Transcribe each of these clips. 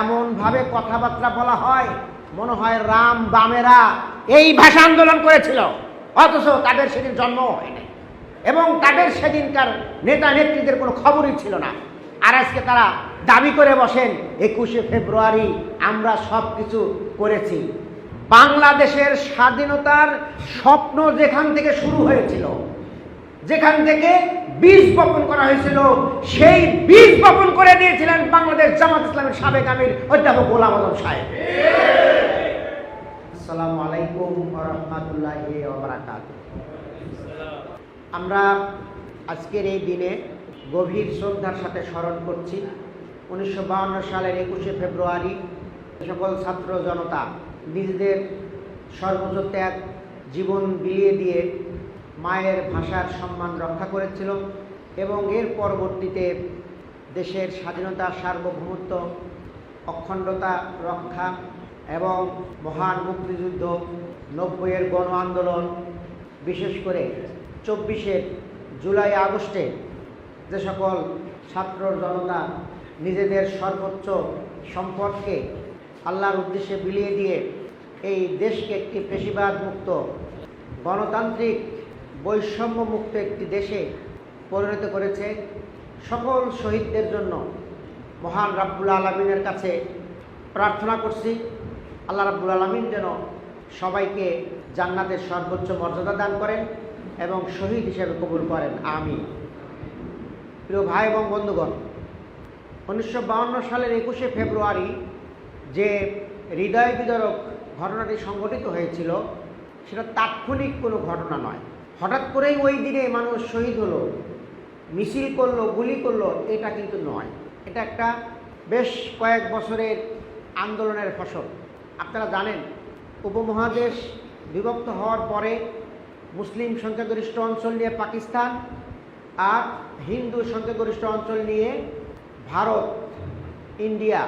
এমনভাবে কথাবার্তা বলা হয়, মনে হয় রাম বামেরা এই ভাষা আন্দোলন করেছিল। অথচ তাদের সেদিন জন্ম হয়নি। এবং তাদের সেদিনকার নেতা নেত্রীদের কোনো খবরই ছিল না। আর আজকে তারা দাবি করে বসেন, একুশে ফেব্রুয়ারি আমরা সব কিছু করেছি। বাংলাদেশের স্বাধীনতার স্বপ্ন যেখান থেকে শুরু হয়েছিল, যেখান থেকে বীজ বপন করা হয়েছিল। সেই বীজ বপন করে দিয়েছিলেন বাংলাদেশ জামাত ইসলামের সাবেক আমির অধ্যাপক গোলাম আলম সাহেব। আসসালামু আলাইকুম রহমতুল্লাহ আমরা আজকের এই দিনে গভীর শ্রদ্ধার সাথে স্মরণ করছি, উনিশশো সালের একুশে ফেব্রুয়ারি সকল ছাত্র জনতা নিজেদের সর্বোচ্চ ত্যাগ, জীবন বিলিয়ে দিয়ে মায়ের ভাষার সম্মান রক্ষা করেছিল। এবং এর পরবর্তীতে দেশের স্বাধীনতা, সার্বভৌমত্ব, অখণ্ডতা রক্ষা এবং মহান মুক্তিযুদ্ধ, নব্বইয়ের গণ আন্দোলন, বিশেষ করে চব্বিশের জুলাই আগস্টে যে সকল ছাত্র জনতা নিজেদের সর্বোচ্চ সম্পদকে আল্লাহর উদ্দেশ্যে বিলিয়ে দিয়ে এই দেশকে একটি পেশিবাদ মুক্ত গণতান্ত্রিক বৈষম্য মুক্ত একটি দেশে পরিণত করেছে সকল শহীদদের জন্য মহান রাব্বুল আলমিনের কাছে প্রার্থনা করছি, আল্লাহ রাব্বুল আলমিন যেন সবাইকে জান্নাতের সর্বোচ্চ মর্যাদা দান করেন এবং শহীদ হিসেবে কবুল করেন। আমি প্রিয় ভাই এবং বন্ধুগণ, উনিশশো সালের একুশে ফেব্রুয়ারি যে হৃদয় বিদারক ঘটনাটি সংঘটিত হয়েছিল, সেটা তাৎক্ষণিক কোনো ঘটনা নয়। হঠাৎ করেই ওই দিনে মানুষ শহীদ হলো। মিছিল করল, গুলি করল, এটা কিন্তু নয়। এটা একটা বেশ কয়েক বছরের আন্দোলনের ফসল। আপনারা জানেন, উপমহাদেশ বিভক্ত হওয়ার পরে মুসলিম সংখ্যাগরিষ্ঠ অঞ্চল নিয়ে পাকিস্তান আর হিন্দু সংখ্যাগরিষ্ঠ অঞ্চল নিয়ে ভারত, ইন্ডিয়া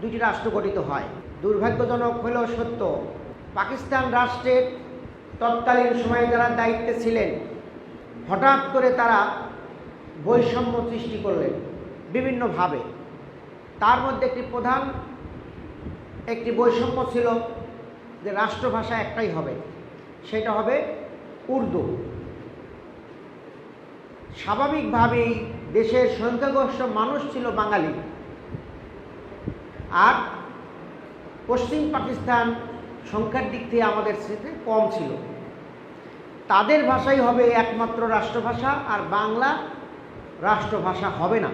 দুটি রাষ্ট্র গঠিত হয়। দুর্ভাগ্যজনক হলেও সত্য, পাকিস্তান রাষ্ট্রের তৎকালীন সময়ে যারা দায়িত্বে ছিলেন, হঠাৎ করে তারা বৈষম্য সৃষ্টি করলেন বিভিন্নভাবে। তার মধ্যে একটি প্রধান একটি বৈষম্য ছিল যে রাষ্ট্রভাষা একটাই হবে, সেটা হবে উর্দু। স্বাভাবিকভাবেই দেশের সংখ্যাগরিষ্ঠ মানুষ ছিল বাঙালি। আর পশ্চিম পাকিস্তান সংখ্যার দিক থেকে আমাদের সাথে কম ছিল। তাদের ভাষাই হবে একমাত্র রাষ্ট্রভাষা আর বাংলা রাষ্ট্রভাষা হবে না।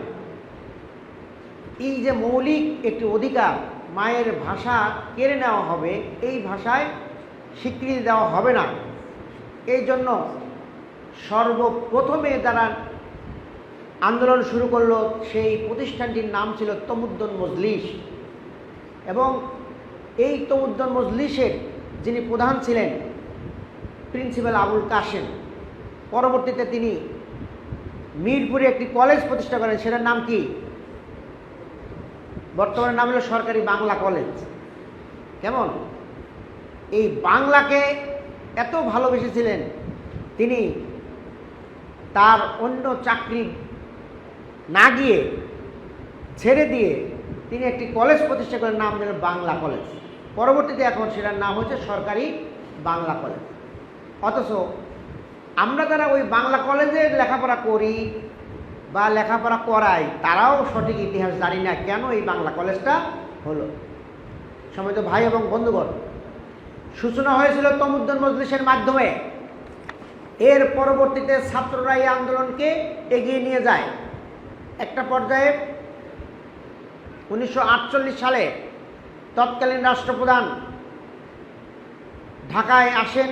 এই যে মৌলিক একটি অধিকার, মায়ের ভাষা কেড়ে নেওয়া হবে, এই ভাষায় স্বীকৃতি দেওয়া হবে না। এই জন্য সর্বপ্রথমে তারা আন্দোলন শুরু করল, সেই প্রতিষ্ঠানটির নাম ছিল তমুদ্দন মজলিস। এবং এই তমুদ্দন মজলিসের যিনি প্রধান ছিলেন, প্রিন্সিপাল আবুল কাশেম, পরবর্তীতে তিনি মিরপুরে একটি কলেজ প্রতিষ্ঠা করেন, সেটার নাম কি? বর্তমানে নাম হলো সরকারি বাংলা কলেজ। কেমন? এই বাংলাকে এত ভালোবেসেছিলেন, তিনি তার অন্য চাকরি না গিয়ে ছেড়ে দিয়ে তিনি একটি কলেজ প্রতিষ্ঠা করেন, নাম দিলেন বাংলা কলেজ। পরবর্তীতে এখন সেটার নাম হচ্ছে সরকারি বাংলা কলেজ। অথচ আমরা যারা ওই বাংলা কলেজে লেখাপড়া করি বা লেখাপড়া করাই, তারাও সঠিক ইতিহাস জানি না কেন এই বাংলা কলেজটা হলো। সময় তো ভাই এবং বন্ধুগণ, সূচনা হয়েছিল তমুদ্দন মজলিসের মাধ্যমে। এর পরবর্তীতে ছাত্ররা এই আন্দোলনকে এগিয়ে নিয়ে যায়। একটা পর্যায়ে উনিশশো আটচল্লিশ সালে তৎকালীন রাষ্ট্রপ্রধান ঢাকায় আসেন।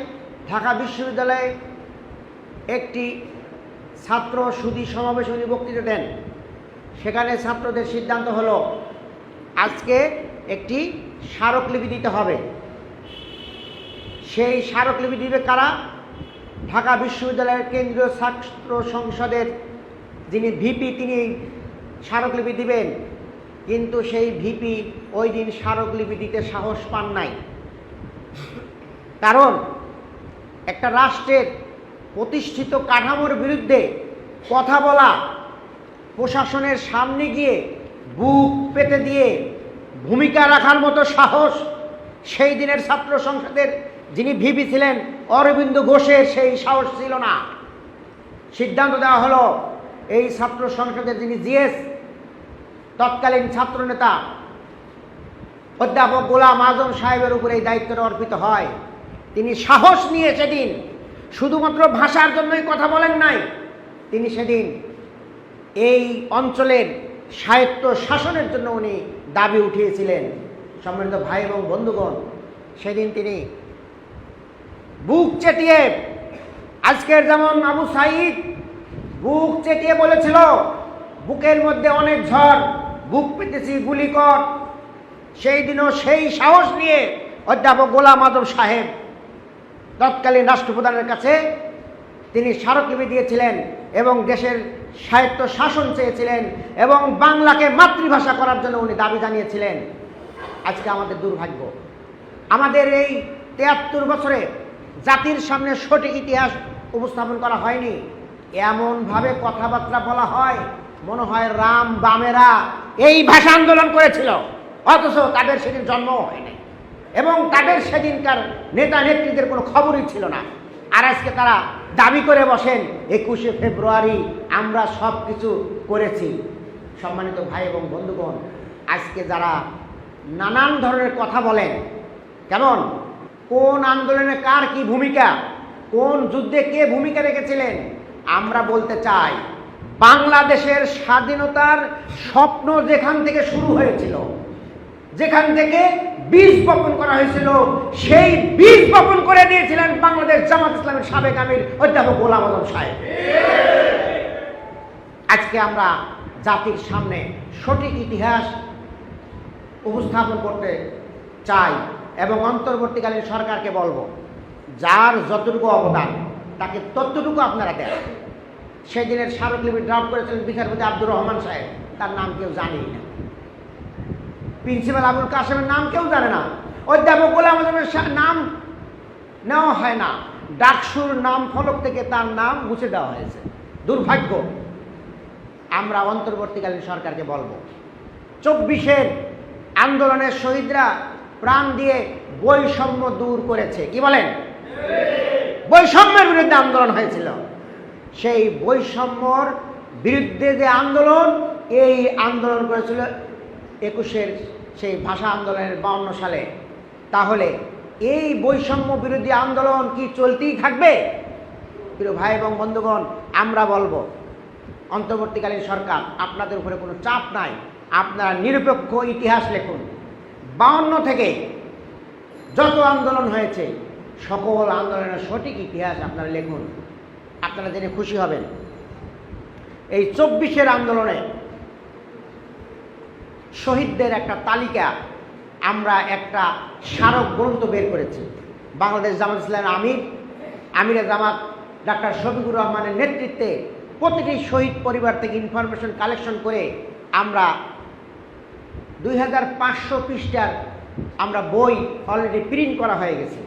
ঢাকা বিশ্ববিদ্যালয়ে একটি ছাত্র সুদী সমাবেশ উনি বক্তৃতা দেন। সেখানে ছাত্রদের সিদ্ধান্ত হলো, আজকে একটি স্মারকলিপি দিতে হবে। সেই স্মারকলিপি দিবে কারা? ঢাকা বিশ্ববিদ্যালয়ের কেন্দ্রীয় ছাত্র সংসদের যিনি ভিপি, তিনি স্মারকলিপি দিবেন। কিন্তু সেই ভিপি ওই দিন স্মারকলিপি দিতে সাহস পান নাই। কারণ একটা রাষ্ট্রের প্রতিষ্ঠিত কাঠামোর বিরুদ্ধে কথা বলা, প্রশাসনের সামনে গিয়ে বুক পেতে দিয়ে ভূমিকা রাখার মতো সাহস সেই দিনের ছাত্র সংসদের যিনি ভিপি ছিলেন, অরবিন্দ ঘোষের সেই সাহস ছিল না। সিদ্ধান্ত দেওয়া হলো, এই ছাত্র সংসদের যিনি জিএস, তৎকালীন ছাত্রনেতা অধ্যাপক গোলাম আজম সাহেবের উপরে এই দায়িত্বটা অর্পিত হয়। তিনি সাহস নিয়ে সেদিন শুধুমাত্র ভাষার জন্যই কথা বলেন নাই, তিনি সেদিন এই অঞ্চলের সাহিত্য শাসনের জন্য উনি দাবি উঠিয়েছিলেন। সম্মানিত ভাই এবং বন্ধুগণ, সেদিন তিনি বুক চেটিয়ে, আজকের যেমন আবু সাইদ বুক চেটিয়ে বলেছিল, বুকের মধ্যে অনেক ঝড়, বুক পেতেছি গুলি কর সেই দিনও সেই সাহস নিয়ে অধ্যাপক গোলাম আজম সাহেব তৎকালীন রাষ্ট্রপ্রধানের কাছে তিনি স্মারকলিপি দিয়েছিলেন এবং দেশের সাহিত্য শাসন চেয়েছিলেন এবং বাংলাকে মাতৃভাষা করার জন্য উনি দাবি জানিয়েছিলেন। আজকে আমাদের দুর্ভাগ্য। আমাদের এই তেয়াত্তর বছরে জাতির সামনে সঠিক ইতিহাস উপস্থাপন করা হয়নি। এমনভাবে কথাবার্তা বলা হয়, মনে হয় রাম বামেরা এই ভাষা আন্দোলন করেছিল, অথচ তাদের সেদিন জন্মও হয়নি। এবং তাদের সেদিনকার নেতা নেত্রীদের কোনো খবরই ছিল না। আর আজকে তারা দাবি করে বসেন, একুশে ফেব্রুয়ারি আমরা সব কিছু করেছি। সম্মানিত ভাই এবং বন্ধুগণ, আজকে যারা নানান ধরনের কথা বলেন, কেমন? কোন আন্দোলনে কার কি ভূমিকা? কোন যুদ্ধে কে ভূমিকা রেখেছিলেন? আমরা বলতে চাই, বাংলাদেশের স্বাধীনতার স্বপ্ন যেখান থেকে শুরু হয়েছিল যেখান থেকে বীজ বপন করা হয়েছিল, সেই বীজ বপন করে দিয়েছিলেন বাংলাদেশ জামাত ইসলামের সাবেক আমির অধ্যাপক গোলাম আজম সাহেব। আজকে আমরা জাতির সামনে সঠিক ইতিহাস উপস্থাপন করতে চাই এবং অন্তর্বর্তীকালীন সরকারকে বলব, যার যতটুকু অবদান, তাকে ততটুকু আপনারা দেন। সেদিনের স্মারকলিপি ড্রাফট করেছিলেন বিচারপতি আব্দুর রহমান সাহেব, তার নাম কেউ জানেই না। প্রিন্সিপাল আবুল কাসেমের নাম কেউ জানে না। অধ্যাপক গোলাম আজমের নাম নেওয়া হয় না। ডাকসুর নাম ফলক থেকে তার নাম মুছে দেওয়া হয়েছে। দুর্ভাগ্য। আমরা অন্তর্বর্তীকালীন সরকারকে বলব। চব্বিশের আন্দোলনের শহীদরা প্রাণ দিয়ে বৈষম্য দূর করেছে। কি বলেন? বৈষম্যের বিরুদ্ধে আন্দোলন হয়েছিল। সেই বৈষম্যর বিরুদ্ধে যে আন্দোলন, এই আন্দোলন করেছিল একুশের সেই ভাষা আন্দোলনের বাউন্ন সালে। তাহলে এই বৈষম্য বিরোধী আন্দোলন কি চলতেই থাকবে? প্রিয় ভাই এবং বন্ধুগণ, আমরা বলব, অন্তর্বর্তীকালীন সরকার, আপনাদের উপরে কোনো চাপ নাই। আপনারা নিরপেক্ষ ইতিহাস লিখুন। বাউন্ন থেকে যত আন্দোলন হয়েছে, সকল আন্দোলনের সঠিক ইতিহাস আপনারা লিখুন। আপনারা জেনে খুশি হবেন। এই চব্বিশের আন্দোলনে শহীদদের একটা তালিকা আমরা একটা স্মারক গ্রন্থ বের করেছি। বাংলাদেশ জামাত ইসলামের আমির, আমিরে জামাত ডাক্তার শফিকুর রহমানের নেতৃত্বে প্রতিটি শহীদ পরিবার থেকে ইনফরমেশন কালেকশন করে আমরা দুই হাজার পাঁচশো পৃষ্ঠার আমরা বই অলরেডি প্রিন্ট করা হয়ে গেছে।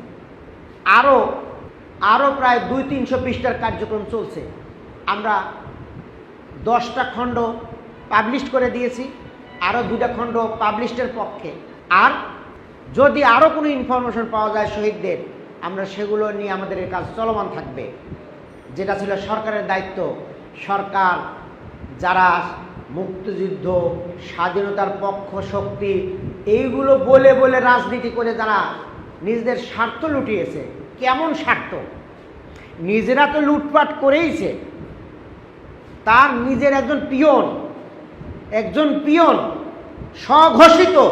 আরও আরও প্রায় দুই তিনশো পৃষ্ঠার কার্যক্রম চলছে। আমরা দশটা খণ্ড পাবলিশ করে দিয়েছি। আরও দুটা খণ্ড পাবলিশের পক্ষে। আর যদি আরও কোনো ইনফরমেশন পাওয়া যায় শহীদদের, আমরা সেগুলো নিয়ে আমাদের এই কাজ চলমান থাকবে। যেটা ছিল সরকারের দায়িত্ব। সরকার যারা মুক্তিযুদ্ধ, স্বাধীনতার পক্ষ, শক্তি, এইগুলো বলে বলে রাজনীতি করে যারা নিজেদের স্বার্থ লুটিয়েছে, কেমন স্বার্থ? নিজেরা তো লুটপাট করেইছে। তার নিজের একজন পিয়ন একজন পিয়ন স্বঘোষিত।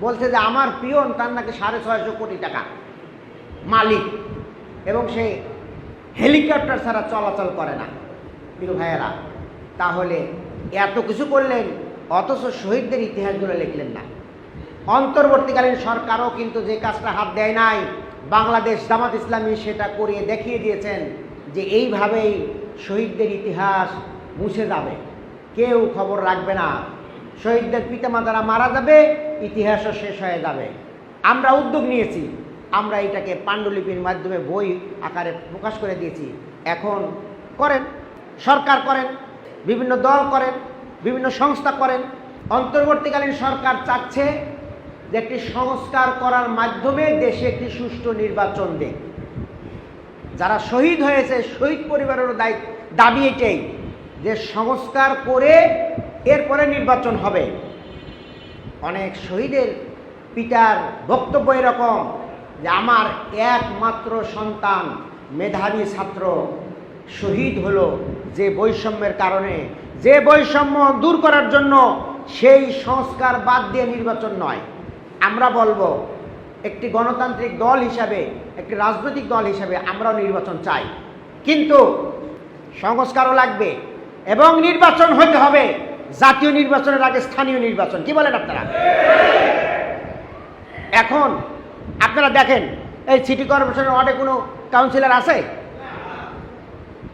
বলছে যে আমার পিয়ন তার নাকি সাড়ে ছয়শো কোটি টাকা মালিক এবং সে হেলিকপ্টার ছাড়া চলাচল করে না। প্রিয় ভাইয়েরা, তাহলে এত কিছু করলেন, অথচ শহীদদের ইতিহাসগুলো লিখলেন না। অন্তর্বর্তীকালীন সরকারও কিন্তু যে কাজটা হাত দেয় নাই, বাংলাদেশ জামাত ইসলামী সেটা করিয়ে দেখিয়ে দিয়েছেন যে এইভাবেই শহীদদের ইতিহাস মুছে যাবে। কেউ খবর রাখবে না। শহীদদের পিতামাতারা মারা যাবে, ইতিহাসও শেষ হয়ে যাবে। আমরা উদ্যোগ নিয়েছি, আমরা এটাকে পাণ্ডুলিপির মাধ্যমে বই আকারে প্রকাশ করে দিয়েছি। এখন করেন, সরকার করেন, বিভিন্ন দল করেন, বিভিন্ন সংস্থা করেন। অন্তর্বর্তীকালীন সরকার চাচ্ছে যে একটি সংস্কার করার মাধ্যমে দেশে একটি সুষ্ঠু নির্বাচন দেয় যারা শহীদ হয়েছে, শহীদ পরিবারেরও দায়িত্ব দাবি এটাই যে সংস্কার করে এরপরে নির্বাচন হবে। অনেক শহীদের পিতার বক্তব্য এরকম যে, আমার একমাত্র সন্তান, মেধাবী ছাত্র শহীদ হলো যে বৈষম্যের কারণে। যে বৈষম্য দূর করার জন্য সেই সংস্কার বাদ দিয়ে নির্বাচন নয়। আমরা বলব, একটি গণতান্ত্রিক দল হিসাবে, একটি রাজনৈতিক দল হিসাবে আমরাও নির্বাচন চাই। কিন্তু সংস্কারও লাগবে এবং নির্বাচন হতে হবে। জাতীয় নির্বাচনের আগে স্থানীয় নির্বাচন। কি বলেন আপনারা? এখন আপনারা দেখেন, এই সিটি কর্পোরেশনের ওয়ার্ডে কোনো কাউন্সিলর আছে?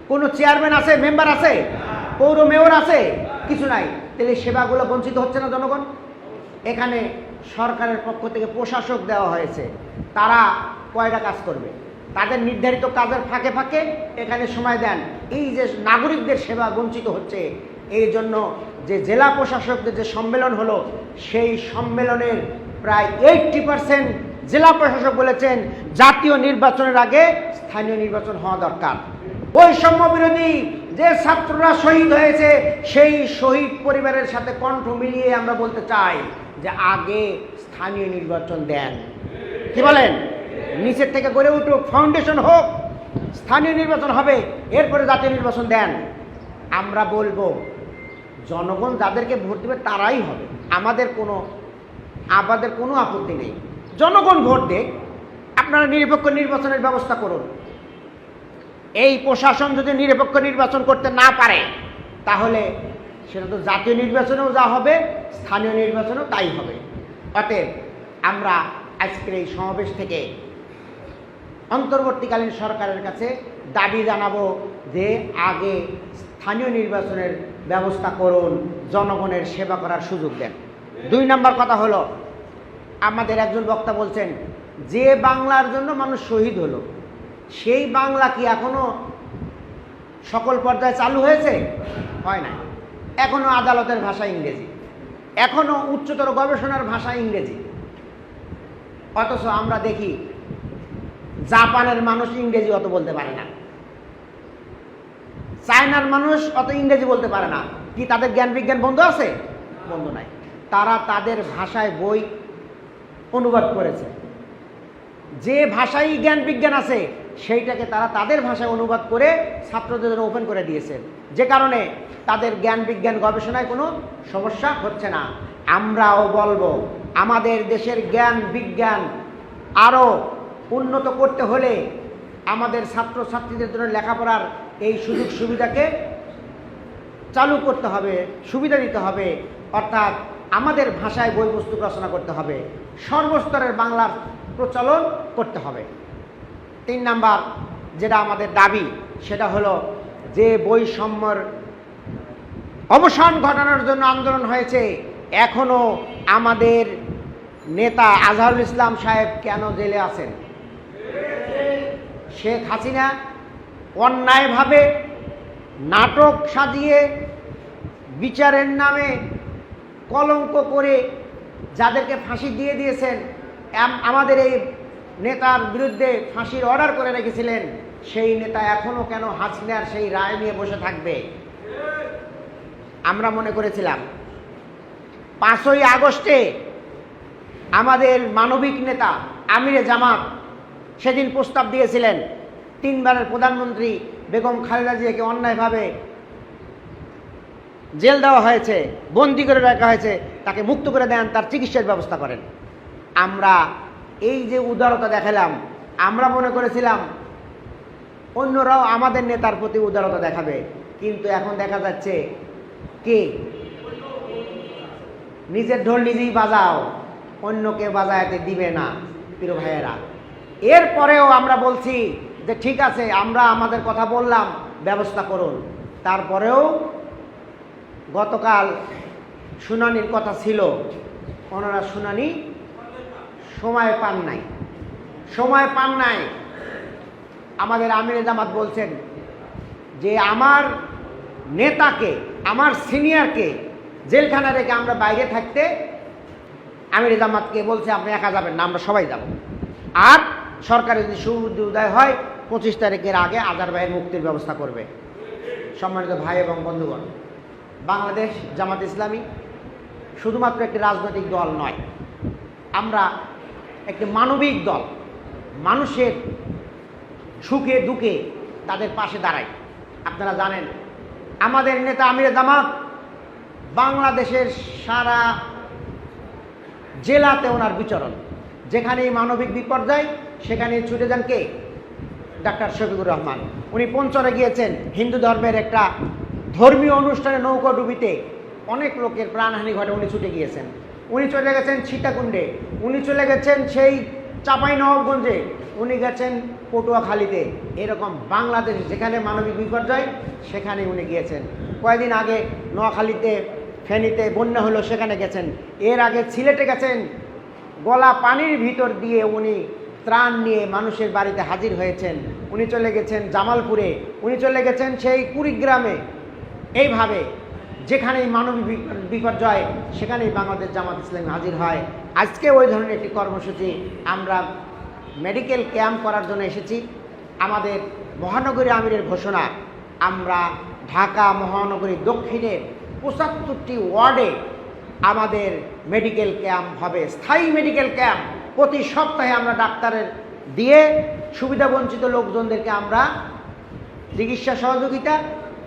কোনো চেয়ারম্যান আছে, মেম্বার আছে? পৌর মেয়র আছে? কিছু নাই। তাহলে সেবাগুলো বঞ্চিত হচ্ছে না জনগণ? এখানে সরকারের পক্ষ থেকে প্রশাসক দেওয়া হয়েছে। তারা কয়টা কাজ করবে? তাদের নির্ধারিত কাজের ফাঁকে ফাঁকে এখানে সময় দেন। এই যে নাগরিকদের সেবা বঞ্চিত হচ্ছে এই জন্য যে জেলা প্রশাসকদের যে সম্মেলন হলো, সেই সম্মেলনের প্রায় এইটটি পার্সেন্ট জেলা প্রশাসক বলেছেন জাতীয় নির্বাচনের আগে স্থানীয় নির্বাচন হওয়া দরকার। বৈষম্য বিরোধী যে ছাত্ররা শহীদ হয়েছে, সেই শহীদ পরিবারের সাথে কণ্ঠ মিলিয়ে আমরা বলতে চাই যে আগে স্থানীয় নির্বাচন দেন। কি বলেন? নিচের থেকে গড়ে উঠুক ফাউন্ডেশন হোক, স্থানীয় নির্বাচন হবে, এরপরে জাতীয় নির্বাচন দেন। আমরা বলব জনগণ যাদেরকে ভোট দেবে তারাই হবে। আমাদের কোনো আমাদের কোনো আপত্তি নেই। জনগণ ভোট দেয় আপনারা নিরপেক্ষ নির্বাচনের ব্যবস্থা করুন। এই প্রশাসন যদি নিরপেক্ষ নির্বাচন করতে না পারে, তাহলে সেটা তো জাতীয় নির্বাচনেও যা হবে, স্থানীয় নির্বাচনেও তাই হবে। অতএব আমরা আজকের এই সমাবেশ থেকে অন্তর্বর্তীকালীন সরকারের কাছে দাবি জানাব যে আগে স্থানীয় নির্বাচনের ব্যবস্থা করুন, জনগণের সেবা করার সুযোগ দেন। দুই নম্বর কথা হলো, আমাদের একজন বক্তা বলছেন, যে বাংলার জন্য মানুষ শহীদ হলো, সেই বাংলা কি এখনও সকল পর্যায়ে চালু হয়েছে? হয় না এখনও আদালতের ভাষা ইংরেজি। এখনও উচ্চতর গবেষণার ভাষা ইংরেজি। অথচ আমরা দেখি, জাপানের মানুষ ইংরেজি অত বলতে পারে না। চায়নার মানুষ অত ইংরেজি বলতে পারে না। কি তাদের জ্ঞান বিজ্ঞান বন্ধ আছে? বন্ধ নাই। তারা তাদের ভাষায় বই অনুবাদ করেছে। যে ভাষায় জ্ঞান বিজ্ঞান আছে, সেইটাকে তারা তাদের ভাষায় অনুবাদ করে ছাত্রদের জন্য ওপেন করে দিয়েছেন যে কারণে তাদের জ্ঞান বিজ্ঞান গবেষণায় কোনো সমস্যা হচ্ছে না। আমরাও বলব, আমাদের দেশের জ্ঞান বিজ্ঞান আরও উন্নত করতে হলে আমাদের ছাত্রছাত্রীদের জন্য লেখাপড়ার এই সুযোগ সুবিধাকে চালু করতে হবে, সুবিধা দিতে হবে। অর্থাৎ আমাদের ভাষায় বই রচনা করতে হবে। সর্বস্তরের বাংলার প্রচলন করতে হবে। তিন নাম্বার যেটা আমাদের দাবি, সেটা হলো যে বৈষম্যর অবসান ঘটানোর জন্য আন্দোলন হয়েছে, এখনও আমাদের নেতা আজহারুল ইসলাম সাহেব কেন জেলে আছেন? শেখ হাসিনা অন্যায়ভাবে নাটক সাজিয়ে বিচারের নামে কলঙ্ক করে যাদেরকে ফাঁসি দিয়ে দিয়েছেন আমাদের এই নেতার বিরুদ্ধে ফাঁসির অর্ডার করে রেখেছিলেন, সেই নেতা এখনও কেন হাসিনার সেই রায় নিয়ে বসে থাকবে? আমরা মনে করেছিলাম, পাঁচই আগস্টে আমাদের মানবিক নেতা আমিরে জামাত সেদিন প্রস্তাব দিয়েছিলেন তিনবারের প্রধানমন্ত্রী বেগম খালেদা জিয়াকে অন্যায়ভাবে জেল দেওয়া হয়েছে, বন্দি করে রাখা হয়েছে, তাকে মুক্ত করে দেন, তার চিকিৎসার ব্যবস্থা করেন। আমরা এই যে উদারতা দেখালাম, আমরা মনে করেছিলাম অন্যরাও আমাদের নেতার প্রতি উদারতা দেখাবে, কিন্তু এখন দেখা যাচ্ছে কে? নিজের ঢোল নিজেই বাজাও, অন্যকে বাজাতে দিবে না, প্রিয় ভাইয়েরা। এরপরেও আমরা বলছি যে ঠিক আছে, আমরা আমাদের কথা বললাম, ব্যবস্থা করুন। তারপরেও গতকাল শুনানির কথা ছিল, ওনারা শুনানি সময় পান নাই। সময় পান নাই। আমাদের আমির জামাত বলছেন যে, আমার নেতাকে, আমার সিনিয়রকে জেলখানা রেখে আমরা বাইরে থাকতে আমির জামাতকে বলছে, আপনি একা যাবেন না, আমরা সবাই যাব। আর সরকারের যদি সুবুদ্ধি উদয় হয়, পঁচিশ তারিখের আগে আজার ভাইয়ের মুক্তির ব্যবস্থা করবে। সম্মানিত ভাই এবং বন্ধুগণ, বাংলাদেশ জামাত ইসলামী শুধুমাত্র একটি রাজনৈতিক দল নয়, আমরা একটি মানবিক দল। মানুষের সুখে দুঃখে তাদের পাশে দাঁড়াই। আপনারা জানেন, আমাদের নেতা আমির জামাত বাংলাদেশের সারা জেলাতে ওনার বিচরণ। যেখানেই মানবিক বিপর্যয় সেখানেই ছুটে যান কে? ডাক্তার শফিকুর রহমান। উনি পঞ্চরে গিয়েছেন। হিন্দু ধর্মের একটা ধর্মীয় অনুষ্ঠানে নৌকা ডুবিতে অনেক লোকের প্রাণহানি ঘটে, উনি ছুটে গিয়েছেন। উনি চলে গেছেন সীতাকুণ্ডে। উনি চলে গেছেন সেই চাপাই নবাবগঞ্জে উনি গেছেন পটুয়াখালীতে। এরকম বাংলাদেশ, যেখানে মানবিক বিপর্যয়, সেখানে উনি গিয়েছেন। কয়েকদিন আগে নোয়াখালীতে, ফেনীতে বন্যা হলো, সেখানে গেছেন। এর আগে সিলেটে গেছেন। গলা পানির ভিতর দিয়ে উনি ত্রাণ নিয়ে মানুষের বাড়িতে হাজির হয়েছেন। উনি চলে গেছেন জামালপুরে। উনি চলে গেছেন সেই কুড়িগ্রামে। এইভাবে যেখানেই মানবিক বিপ- বিপর্যয়, সেখানেই বাংলাদেশ জামাত ইসলাম হাজির হয়। আজকে ওই ধরনের একটি কর্মসূচি আমরা মেডিকেল ক্যাম্প করার জন্য এসেছি। আমাদের মহানগরী আমিরের ঘোষণা, আমরা ঢাকা মহানগরী দক্ষিণের পঁচাত্তরটি ওয়ার্ডে আমাদের মেডিকেল ক্যাম্প হবে। স্থায়ী মেডিকেল ক্যাম্প। প্রতি সপ্তাহে আমরা ডাক্তারের দিয়ে সুবিধাবঞ্চিত লোকজনদেরকে আমরা চিকিৎসা সহযোগিতা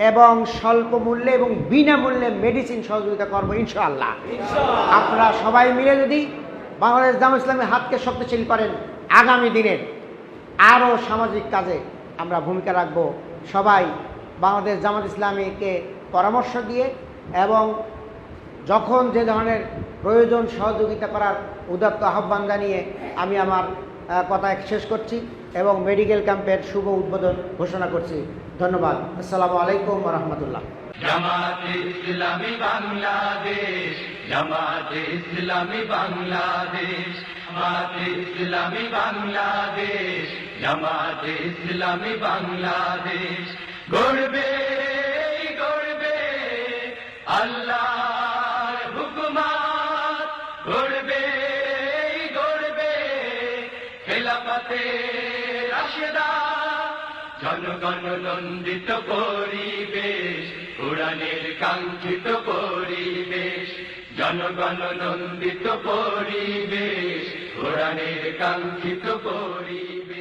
এবং স্বল্প মূল্যে এবং বিনামূল্যে মেডিসিন সহযোগিতা করব ইনশাআল্লাহ। আপনারা সবাই মিলে যদি বাংলাদেশ জামা ইসলামের হাতকে শক্তিশালী করেন আগামী দিনের আরও সামাজিক কাজে আমরা ভূমিকা রাখব। সবাই বাংলাদেশ জামাত ইসলামীকে পরামর্শ দিয়ে এবং যখন যে ধরনের প্রয়োজন সহযোগিতা করার উদাত্ত আহ্বান জানিয়ে আমি আমার কথা শেষ করছি এবং মেডিকেল ক্যাম্পের শুভ উদ্বোধন ঘোষণা করছি। ধন্যবাদ। আসসালামু আলাইকুম রহমতুল্লাহ। বাংলাদেশ বাংলাদেশ বাংলাদেশ, গড়বে জনগণ নন্দিত পরিবেশ উড়ানের কাঙ্ক্ষিত পরিবেশ জনগণ নন্দিত পরিবেশ উড়ানের কাঙ্ক্ষিত পরিবেশ।